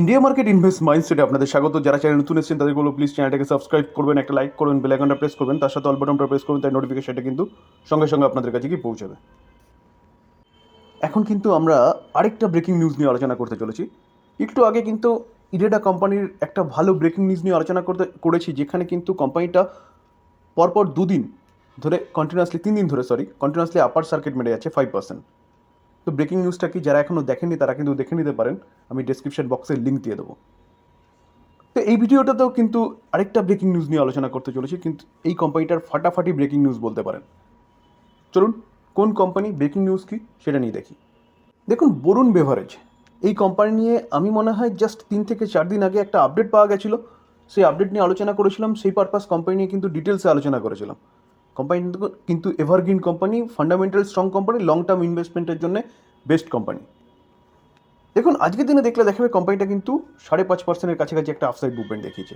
India market invest মাইন্ডসেটে আপনাদের স্বাগত। যারা চ্যানেল নতুন এসেছেন তাদেরগুলো প্লিজ চ্যানেলটাকে সাবস্ক্রাইব করবেন, একটা লাইক করবেন বেল আইকনটা প্রেস করবেন, তার সাথে অল বাটনটা প্রেস করবেন, তাই নোটিফিকেশনটা কিন্তু সঙ্গে সঙ্গে আপনাদের কাছে কি পৌঁছাবে। এখন কিন্তু আমরা আরেকটা ব্রেকিং নিউজ নিয়ে আলোচনা করতে চলেছি। একটু আগে কিন্তু ইরেডা কোম্পানির একটা ভালো ব্রেকিং নিউজ নিয়ে আলোচনা করতে, করেছি, যেখানে কিন্তু কোম্পানিটা পরপর দুদিন ধরে কন্টিনিউয়াসলি তিন দিন ধরে সরি কন্টিনিউয়াসলি আপার সার্কিট মেরে যাচ্ছে ফাইভ পার্সেন্ট তো ব্রেকিং নিউজটা কি যারা এখনও দেখেনি তারা কিন্তু দেখে নিতে পারেন। আমি ডেসক্রিপশন বক্সে লিঙ্ক দিয়ে দেবো। তো এই ভিডিওটাতেও কিন্তু আরেকটা ব্রেকিং নিউজ নিয়ে আলোচনা করতে চলেছি, কিন্তু এই কোম্পানিটার ফাটাফাটি ব্রেকিং নিউজ বলতে পারেন। চলুন, কোন কোম্পানি ব্রেকিং নিউজ কি সেটা নিয়ে দেখি। দেখুন, বরুণ বেভারেজ এই কোম্পানি নিয়ে আমি মনে হয় জাস্ট তিন থেকে চার দিন আগে একটা আপডেট পাওয়া গেছিল। সেই আপডেট নিয়ে আলোচনা করেছিলাম, সেই পারপাস কোম্পানি নিয়ে কিন্তু ডিটেলসে আলোচনা করেছিলাম। কোম্পানি কিন্তু- evergreen company fundamental strong company long term ইনভেস্টমেন্টের জন্য বেস্ট কোম্পানি দেখুন, আজকের দিনে দেখলে দেখাবে কোম্পানিটা কিন্তু সাড়ে পাঁচ পার্সেন্টের কাছাকাছি একটা আফসাইড মুভমেন্ট দেখিয়েছে।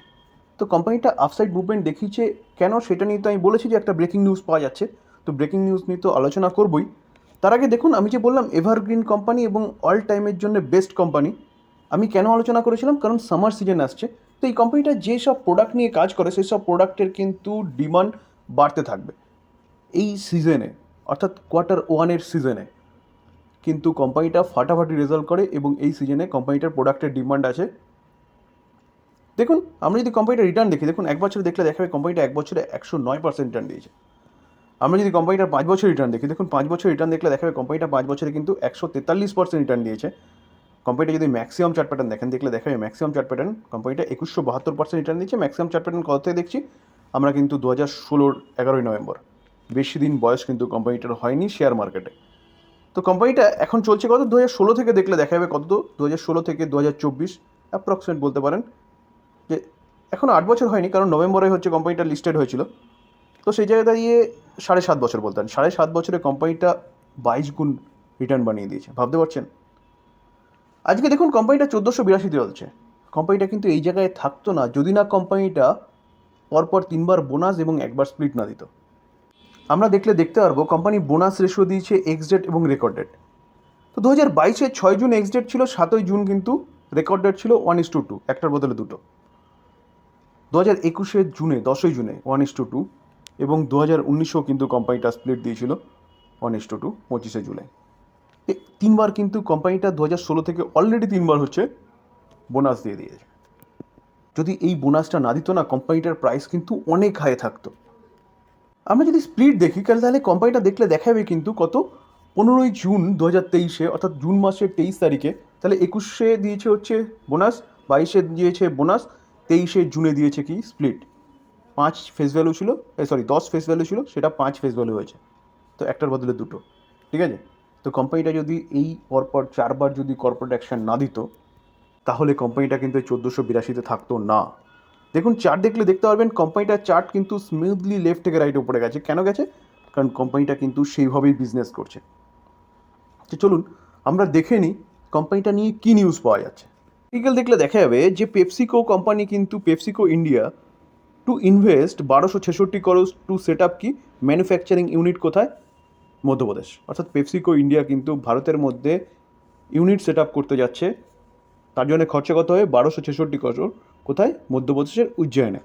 তো কোম্পানিটা আফসাইড মুভমেন্ট দেখিয়েছে কেন সেটা নিয়ে তো আমি বলেছি যে একটা ব্রেকিং নিউজ পাওয়া যাচ্ছে। তো ব্রেকিং নিউজ নিয়ে তো আলোচনা করবই। তার আগে দেখুন, আমি যে বললাম এভারগ্রিন কোম্পানি এবং অল টাইমের জন্য বেস্ট কোম্পানি আমি কেন আলোচনা করেছিলাম? কারণ সামার সিজন আসছে। তো এই কোম্পানিটা যেসব প্রোডাক্ট নিয়ে কাজ করে, সেই সব প্রোডাক্টের কিন্তু ডিমান্ড বাড়তে থাকবে। এই সিজনে অর্থাৎ কোয়ার্টার ওয়ানের সিজনে কিন্তু কোম্পানিটা ফাটাফাটি রেজাল্ট করে এবং এই সিজনে কোম্পানিটার প্রোডাক্টের ডিমান্ড আছে। দেখুন, আমরা যদি কোম্পানিটা রিটার্ন দেখি, দেখুন, এক বছরে দেখলে দেখাবে কোম্পানিটা এক বছরে একশো নয় পার্সেন্ট রিটার্ন দিয়েছে। আমরা যদি কোম্পানিটার পাঁচ বছর রিটার্ন দেখি, দেখুন, পাঁচ বছর রিটার্ন দেখলে দেখাবে কোম্পানিটা পাঁচ বছরে কিন্তু একশো তেতাল্লিশ পার্সেন্ট রিটার্ন দিয়েছে। কোম্পানিটা যদি ম্যাক্সিমাম চার্ট প্যাটার্ন দেখেন, দেখলে দেখাবে ম্যাক্সিমাম চার্ট প্যাটার্ন কোম্পানিটা একুশশো বাহাত্তর পার্সেন্ট রিটার্ন দিচ্ছে ম্যাক্সিমাম চার্ট প্যাটার্ন কত থেকে দেখছি? আমরা কিন্তু দু হাজার ষোলোর এগারোই নভেম্বর। বেশি দিন বয়স কিন্তু কোম্পানিটার হয়নি শেয়ার মার্কেটে। তো কোম্পানিটা এখন চলছে কত? দু হাজার ষোলো থেকে দেখলে দেখা যাবে কত? দু হাজার ষোলো থেকে দু হাজার চব্বিশ অ্যাপ্রক্সিমেট বলতে পারেন। যে এখন আট বছর হয়নি, কারণ নভেম্বরে হচ্ছে কোম্পানিটা লিস্টেড হয়েছিল। তো সেই জায়গায় দাঁড়িয়ে সাড়ে সাত বছর বলতেন সাড়ে সাত বছরে কোম্পানিটা বাইশ গুণ রিটার্ন বানিয়ে দিয়েছে। ভাবতে পারছেন? আজকে দেখুন, কোম্পানিটা চোদ্দোশো বিরাশিতে চলছে। কোম্পানিটা কিন্তু এই জায়গায় থাকতো না। যদি না কোম্পানিটা পরপর তিনবার বোনাস এবং একবার স্প্লিট না দিত। আমরা দেখলে দেখতে পারব, কোম্পানি বোনাস রেশিও দিয়েছে এক্স ডেট এবং রেকর্ড ডেট তো দু হাজার বাইশে ছয় জুন এক্স ডেট ছিল, সাতই জুন কিন্তু রেকর্ড ডেট ছিল ওয়ান ইস টু টু একটার বদলে দুটো। দু হাজার একুশে জুনে, দশই জুনে ওয়ান ইস টু টু এবং দু হাজার উনিশেও কিন্তু কোম্পানিটা স্প্লিট দিয়েছিল ওয়ান ইস টু টু পঁচিশে জুলাই। তিনবার কিন্তু কোম্পানিটা দু হাজার ষোলো থেকে অলরেডি তিনবার হচ্ছে বোনাস দিয়ে দিয়েছে। যদি এই বোনাসটা না দিত না, কোম্পানিটার প্রাইস কিন্তু অনেক হাই থাকতো। আমরা যদি স্প্লিট দেখি তাহলে তাহলে কোম্পানিটা দেখলে দেখাবে কিন্তু কত? পনেরোই জুন দু হাজার তেইশে, অর্থাৎ জুন মাসের তেইশ তারিখে, তাহলে একুশে দিয়েছে হচ্ছে বোনাস, বাইশে দিয়েছে বোনাস, তেইশে জুনে দিয়েছে কি? স্প্লিট পাঁচ ফেস ভ্যালু ছিল সরি দশ ফেস ভ্যালু ছিল, সেটা পাঁচ ফেস ভ্যালু হয়েছে। তো একটার বদলে দুটো। ঠিক আছে? তো কোম্পানিটা যদি এই পরপর চারবার যদি কর্পোরেট অ্যাকশন না দিত তাহলে কোম্পানিটা কিন্তু চোদ্দোশো বিরাশিতে থাকতো না। দেখুন চার্ট দেখলে দেখতে পারবেন কোম্পানিটার চার্ট কিন্তু স্মুথলি লেফট থেকে রাইট উপরে গেছে। কেন গেছে? কারণ কোম্পানিটা কিন্তু সেইভাবেই বিজনেস করছে। তো চলুন, আমরা দেখে নিই কোম্পানিটা নিয়ে কী নিউজ পাওয়া যাচ্ছে। আর্টিকেল দেখলে দেখা যাবে যে পেপসিকো কোম্পানি কিন্তু পেপসিকো ইন্ডিয়া টু ইনভেস্ট বারোশো ছেষট্টি করোস টু সেট আপ কি? ম্যানুফ্যাকচারিং ইউনিট কোথায়? মধ্যপ্রদেশ। অর্থাৎ পেপসিকো ইন্ডিয়া কিন্তু ভারতের মধ্যে ইউনিট সেট আপ করতে যাচ্ছে। তার জন্য খরচা কত হবে বারোশো ছেষট্টি করোড়। কোথায়? মধ্যপ্রদেশের উজ্জয়নে।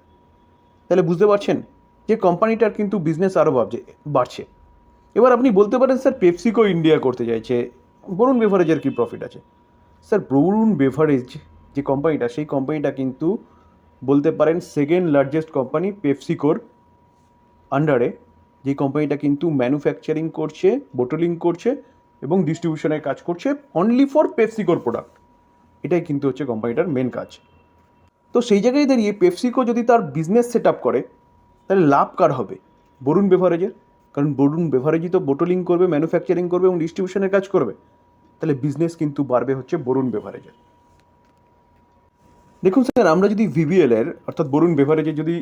তাহলে বুঝতে পারছেন যে কোম্পানিটার কিন্তু বিজনেস আরও ভাবছে বাড়ছে। এবার আপনি বলতে পারেন, স্যার পেপসিকো ইন্ডিয়া করতে চাইছে। বরুণ বেভারেজের কী প্রফিট আছে? স্যার, বরুণ বেভারেজ যে কোম্পানিটা, সেই কোম্পানিটা কিন্তু বলতে পারেন সেকেন্ড লার্জেস্ট কোম্পানি পেপসিকোর আন্ডারে যে কোম্পানিটা কিন্তু ম্যানুফ্যাকচারিং করছে বোটলিং করছে এবং ডিস্ট্রিবিউশনের কাজ করছে অনলি ফর পেপসিকোর প্রোডাক্ট এটাই কিন্তু হচ্ছে কোম্পানিটার মেন কাজ। তো সেই জায়গায় দাঁড়িয়ে পেপসিকো যদি তার বিজনেস সেট আপ করে, তাহলে লাভ কার হবে? বরুণ বেভারেজের কারণ বরুণ বেভারেজই তো বোটলিং করবে ম্যানুফ্যাকচারিং করবে এবং ডিস্ট্রিবিউশনের কাজ করবে। তাহলে বিজনেস কিন্তু বাড়বে হচ্ছে বরুণ বেভারেজের দেখুন স্যার আমরা যদি ভিবিএল এর, অর্থাৎ বরুণ বেভারেজের যদি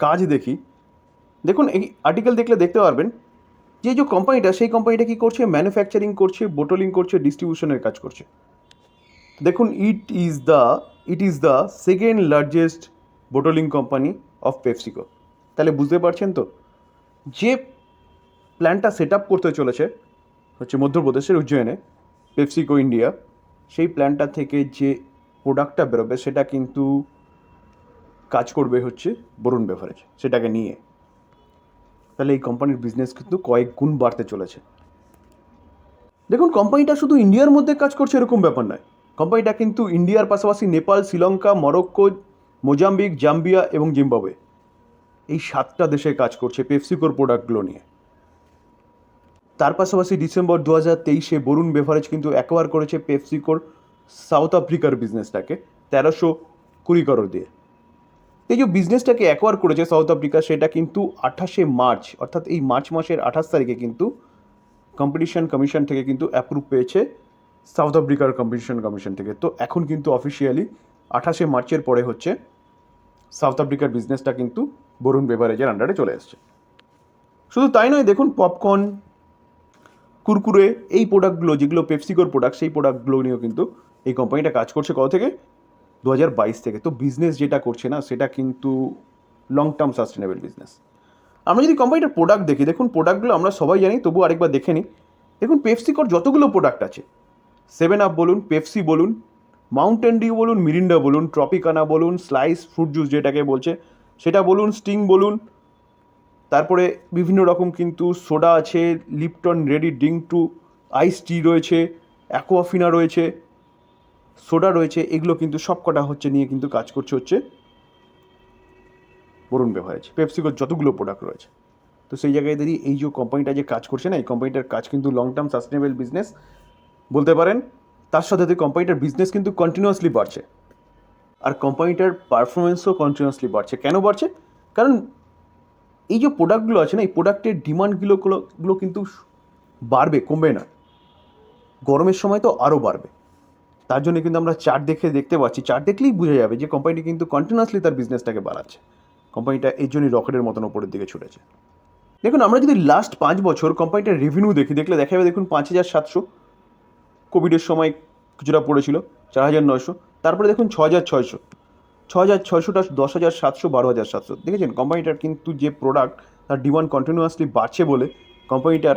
কাজ দেখি, দেখুন এই আর্টিকেল দেখলে দেখতে পারবেন যে যে কোম্পানিটা সেই কোম্পানিটা কী করছে? ম্যানুফ্যাকচারিং করছে বোটলিং করছে ডিস্ট্রিবিউশনের কাজ করছে। দেখুন it is the it is the second largest bottling company of PepsiCo তাহলে বুঝতে পারছেন তো? যে প্ল্যানটা সেট আপ করতে চলেছে, হচ্ছে মধ্যপ্রদেশের উজ্জয়নে পেপসিকো ইন্ডিয়া সেই প্ল্যানটা থেকে যে প্রোডাক্টটা বেরোবে, সেটা কিন্তু কাজ করবে হচ্ছে বরুণ বেভারেজ, সেটাকে নিয়ে। তাহলে এই কোম্পানির বিজনেস কিন্তু কয়েক গুণ বাড়তে চলেছে। দেখুন কোম্পানিটা শুধু ইন্ডিয়ার মধ্যে কাজ করছে, এরকম ব্যাপার নয়। কোম্পানিটা কিন্তু ইন্ডিয়ার পাশাপাশি Nepal, Sri Lanka, Morocco, Mozambique, Zambia এবং জিম্বাবুয়ে। এই সাতটা দেশে কাজ করছে পেপসিকোর প্রোডাক্টগুলো নিয়ে। তার পাশাপাশি ডিসেম্বর দু হাজার তেইশে বরুণ বেভারেজ কিন্তু অ্যাকোয়ার করেছে পেপসিকোর সাউথ আফ্রিকার বিজনেসটাকে, তেরোশো কুড়ি করোড় দিয়ে। এই যে বিজনেসটাকে অ্যাকোয়ার করেছে সাউথ আফ্রিকা, সেটা কিন্তু আঠাশে মার্চ, অর্থাৎ এই মার্চ মাসের আঠাশ তারিখে কিন্তু কম্পিটিশন কমিশন থেকে কিন্তু অ্যাপ্রুভ পেয়েছে সাউথ আফ্রিকার কম্পিটিশন কমিশন থেকে। তো এখন কিন্তু অফিসিয়ালি আঠাশে মার্চের পরে হচ্ছে সাউথ আফ্রিকার বিজনেসটা কিন্তু বরুণ বেভারেজের আন্ডারে চলে এসছে। শুধু তাই নয়, দেখুন পপকর্ন কুরকুরে, এই প্রোডাক্টগুলো যেগুলো পেপসিকোর প্রোডাক্ট সেই প্রোডাক্টগুলো নিয়েও কিন্তু এই কোম্পানিটা কাজ করছে কত থেকে? দু হাজার বাইশ থেকে। তো বিজনেস যেটা করছে না, সেটা কিন্তু লং টার্ম সাস্টেনেবল বিজনেস আমরা যদি কোম্পানিটার প্রোডাক্ট দেখি, দেখুন প্রোডাক্টগুলো আমরা সবাই জানি তবু আরেকবার দেখে নিই। দেখুন পেপসিকোর যতগুলো প্রোডাক্ট আছে সেভেন আপ বলুন, পেপসি বলুন, মাউন্টেন ডিউ বলুন, মিরিন্ডা বলুন, ট্রপিকানা বলুন, স্লাইস, ফ্রুট জুস যেটাকে বলছে, সেটা বলুন, স্টিং বলুন। তারপরে বিভিন্ন রকম কিন্তু সোডা আছে, Lipton ready drink to, ice tea রয়েছে, অ্যাকোয়াফিনা রয়েছে, সোডা রয়েছে, এগুলো কিন্তু সব কটা হচ্ছে নিয়ে কিন্তু কাজ করছে হচ্ছে বরুণ বেভারেজ। পেপসিকোর যতগুলো প্রোডাক্ট রয়েছে। তো সেই জায়গায় দাঁড়িয়ে এই যে কোম্পানিটা যে কাজ করছে না, এই কোম্পানিটার কাজ কিন্তু লং টার্ম সাস্টেনেবল বিজনেস বলতে পারেন, তার সাথে সাথে কোম্পানিটার বিজনেস কিন্তু কন্টিনিউয়াসলি বাড়ছে। আর কোম্পানিটার পারফরমেন্সও কন্টিনিউয়াসলি বাড়ছে। কেন বাড়ছে? কারণ এই যে প্রোডাক্টগুলো আছে না, এই প্রোডাক্টের ডিমান্ডগুলো গুলো কিন্তু বাড়বে, কমবে না। গরমের সময় তো আরও বাড়বে। তার জন্য কিন্তু আমরা চার্ট দেখে দেখতে পাচ্ছি। চার্ট দেখলেই বোঝা যাবে যে কোম্পানিটি কিন্তু কন্টিনিউয়াসলি তার বিজনেসটাকে বাড়াচ্ছে। কোম্পানিটা এই জন্যই রকেটের মতন ওপরের দিকে ছুটেছে। দেখুন, আমরা যদি লাস্ট পাঁচ বছর কোম্পানিটার রেভিনিউ দেখি, দেখলে দেখা যাবে, দেখুন, পাঁচ হাজার সাতশো কোভিডের সময় কিছুটা পড়েছিল, চার হাজার নয়শো। তারপরে দেখুন ছ হাজার ছয়শো। ছ হাজার ছয়শোটা দশ হাজার সাতশো বারো হাজার সাতশো। দেখেছেন? কোম্পানিটার কিন্তু যে প্রোডাক্ট তার ডিমান্ড কন্টিনিউয়াসলি বাড়ছে বলে কোম্পানিটার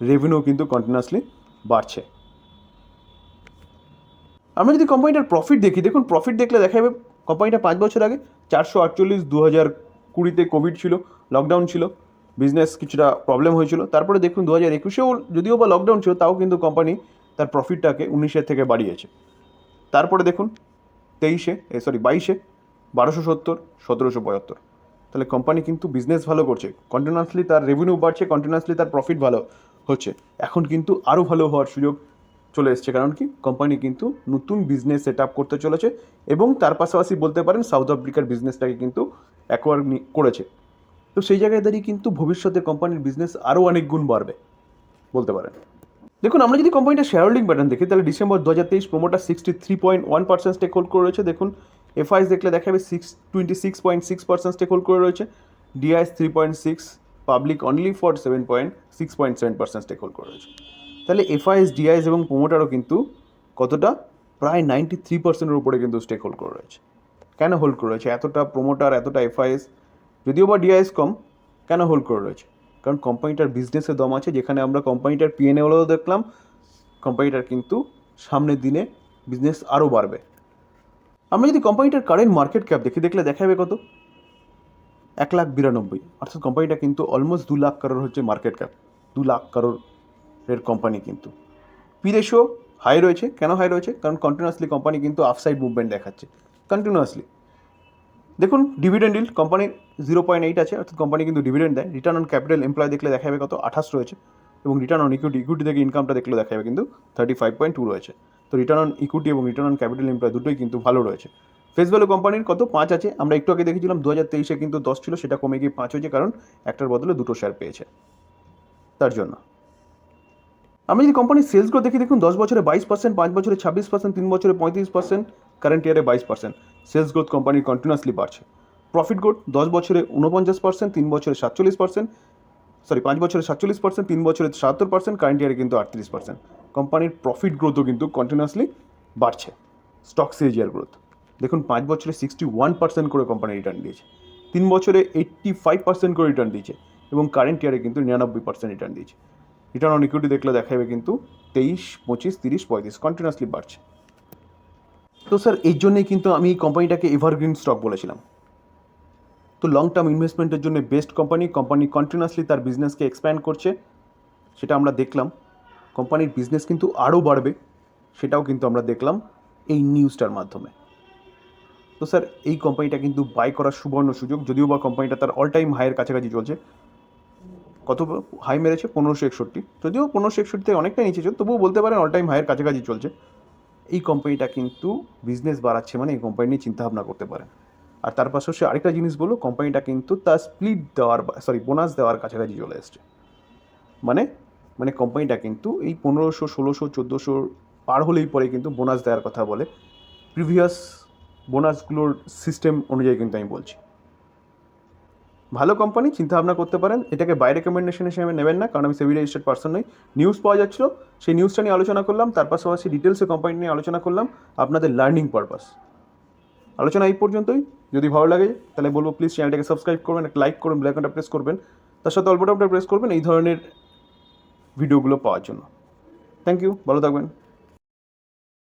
রেভিনিউ কিন্তু কন্টিনিউয়াসলি বাড়ছে। আমরা যদি কোম্পানিটার প্রফিট দেখি, দেখুন প্রফিট দেখলে দেখা যাবে কোম্পানিটা পাঁচ বছর আগে চারশো আটচল্লিশ দু হাজার কুড়িতে কোভিড ছিল লকডাউন ছিল বিজনেস কিছুটা প্রবলেম হয়েছিল। তারপরে দেখুন দু হাজার একুশেও যদিও বা লকডাউন ছিল, তাও কিন্তু কোম্পানি তার প্রফিটটাকে উনিশের থেকে বাড়িয়েছে। তারপরে দেখুন, তেইশে সরি বাইশে, বারোশো সত্তর, সতেরোশো পঁয়াত্তর তাহলে কোম্পানি কিন্তু বিজনেস ভালো করছে। কন্টিনিউয়াসলি তার রেভিনিউ বাড়ছে কন্টিনিউয়াসলি তার প্রফিট ভালো হচ্ছে। এখন কিন্তু আরও ভালো হওয়ার সুযোগ চলে এসছে। কারণ কি? কোম্পানি কিন্তু নতুন বিজনেস সেট আপ করতে চলেছে এবং তার পাশাপাশি বলতে পারেন সাউথ আফ্রিকার বিজনেসটাকে কিন্তু অ্যাকোয়ার করেছে। তো সেই জায়গায় দাঁড়িয়ে কিন্তু ভবিষ্যতে কোম্পানির বিজনেস আরও অনেক গুণ বাড়বে, বলতে পারেন। দেখুন, আমরা যদি কোম্পানিটা শেয়ার হোল্ডিং প্যাটার্ন দেখি, তাহলে ডিসেম্বর দু হাজার তেইশ promoter sixty three point one percent stake hold করে রয়েছে। দেখুন এফআইএস দেখলে দেখা যাবে six twenty six point six percent stake hold করে রয়েছে। DIIs three point six public only for seven point six point seven percent stake hold করে রয়েছে। তাহলে এফআইএস ডিআইএস এবং প্রোমোটারও কিন্তু কতটা? প্রায় নাইনটি থ্রি পার্সেন্টের উপরে কিন্তু স্টেক হোল্ড করে রয়েছে। কেন হোল্ড করে রয়েছে? এতটা প্রোমোটার এতটা এফআইএস যদিও বা ডিআইএস কম, কেন হোল্ড করে রয়েছে? কারণ কোম্পানিটার বিজনেসের দম আছে, যেখানে আমরা কোম্পানিটার পিএনএলও দেখলাম কোম্পানিটার কিন্তু সামনের দিনে বিজনেস আরও বাড়বে। আমরা যদি কোম্পানিটার কারেন্ট মার্কেট ক্যাপ দেখি, দেখলে দেখা যাবে কত? এক লাখ বিরানব্বই। অর্থাৎ কোম্পানিটা কিন্তু অলমোস্ট দু লাখ কারোর হচ্ছে মার্কেট ক্যাপ দু লাখ কারোর এর কোম্পানি কিন্তু। পি রেশিও হাই রয়েছে। কেন হাই রয়েছে? কারণ কন্টিনিউয়াসলি কোম্পানি কিন্তু আফসাইড মুভমেন্ট দেখাচ্ছে। কন্টিনিউয়াসলি দেখুন ডিভিডেন্ড ডিল কোম্পানির জিরো পয়েন্ট এইট আছে, অর্থাৎ কোম্পানি কিন্তু ডিভিডেন্ড দেয়। রিটার্ন অন ক্যাপিটাল এমপ্লয় দেখলে দেখা যাবে কত? আঠাশ রয়েছে। এবং রিটার্ন অন ইকুইটি ইকুইটি থেকে ইনকামটা দেখলে দেখা যাবে কিন্তু থার্টি ফাইভ পয়েন্ট টু রয়েছে। তো রিটার্ন অন ইকুইটি এবং রিটার্ন অন ক্যাপিটাল এমপ্লয় দুটোই কিন্তু ভালো রয়েছে। ফেস ভ্যালু কোম্পানির কত? পাঁচ আছে। আমরা একটু আগে দেখেছিলাম দু হাজার তেইশে কিন্তু দশ ছিল, সেটা কমে গিয়ে পাঁচ হয়েছে, কারণ একটার বদলে দুটো শেয়ার পেয়েছে। তার জন্য। আমি যদি কোম্পানির সেলস গ্রোথ দেখি, দেখুন, দশ বছরে বাইশ পার্সেন্ট পাঁচ বছরে ছাব্বিশ পার্সেন্ট তিন বছরে পঁয়ত্রিশ পার্সেন্ট কারেন্ট ইয়ারে বাইশ পার্সেন্ট সেলস গ্রোথ কোম্পানির কন্টিনিউয়াসলি বাড়ছে। প্রফিট গ্রোথ দশ বছরে উনপঞ্চাশ পার্সেন্ট তিন বছরে সাতচল্লিশ পার্সেন্ট সরি পাঁচ বছরে সাতচল্লিশ পার্সেন্ট তিন বছরে সাতাত্তর পার্সেন্ট কারেন্ট ইয়ারে কিন্তু আটত্রিশ পার্সেন্ট কোম্পানির প্রফিট গ্রোথও কিন্তু কন্টিনিউয়াসলি বাড়ছে। স্টক সিএজিআর গ্রোথ দেখুন, পাঁচ বছরে সিক্সটি ওয়ান পার্সেন্ট করে কোম্পানি রিটার্ন দিয়েছে। তিন বছরে এইট্টি ফাইভ পার্সেন্ট করে রিটার্ন দিয়েছে এবং কারেন্ট ইয়ারে কিন্তু নিরানব্বই পার্সেন্ট রিটার্ন দিয়েছে। রিটার্ন অন ইকুইটি দেখলে দেখা যাবে কিন্তু তেইশ, পঁচিশ, তিরিশ, পঁয়ত্রিশ কন্টিনিউয়াসলি বাড়ছে। তো স্যার এর জন্যই কিন্তু আমি এই কোম্পানিটাকে এভারগ্রিন স্টক বলেছিলাম। তো লং টার্ম ইনভেস্টমেন্টের জন্য বেস্ট কোম্পানি কোম্পানি কন্টিনিউয়াসলি তার বিজনেসকে এক্সপ্যান্ড করছে, সেটা আমরা দেখলাম। কোম্পানির বিজনেস কিন্তু আরও বাড়বে, সেটাও কিন্তু আমরা দেখলাম এই নিউজটার মাধ্যমে। তো স্যার, এই কোম্পানিটা কিন্তু বাই করার সুবর্ণ সুযোগ, যদিও বা কোম্পানিটা তার অল টাইম হাইয়ের কাছাকাছি চলছে। কত হাই মেরেছে? পনেরোশো একষট্টি। যদিও পনেরোশো একষট্টি থেকে অনেকটা নিচে ছিল, তবুও বলতে পারেন অল টাইম হাইয়ের কাছাকাছি চলছে। এই কোম্পানিটা কিন্তু বিজনেস বাড়াচ্ছে মানে এই কোম্পানি নিয়ে চিন্তাভাবনা করতে পারেন আর তার পাশাপাশি আরেকটা জিনিস বলো কোম্পানিটা কিন্তু তার স্প্লিট দেওয়ার সরি বোনাস দেওয়ার কাছাকাছি চলে এসছে। মানে মানে কোম্পানিটা কিন্তু এই পনেরোশো, ষোলোশো, চোদ্দোশো পার হলেই পরে কিন্তু বোনাস দেওয়ার কথা বলে। প্রিভিয়াস বোনাসগুলোর সিস্টেম অনুযায়ী কিন্তু আমি বলছি। ভালো কোম্পানি চিন্তা ভাবনা করতে পারেন। এটাকে বাই রেকমেন্ডেশন হিসেবে নেবেন না, কারণ আমি সেভি রেজিস্টার্ড পার্সন নই। নিউজ পাওয়া যাচ্ছিল, সেই নিউজটা নিয়ে আলোচনা করলাম, তার পাশাপাশি ডিটেলসে কোম্পানি নিয়ে আলোচনা করলাম, আপনাদের লার্নিং পারপাস আলোচনা এই পর্যন্তই। যদি ভালো লাগে, তাহলে বলব প্লিজ চ্যানেলটাকে সাবস্ক্রাইব করবেন, একটা লাইক করবেন ব্ল্যাকনটা প্রেস করবেন। তার সাথে অল্পটা প্রেস করবেন, এই ধরনের ভিডিওগুলো পাওয়ার জন্য। থ্যাংক ইউ ভালো থাকবেন।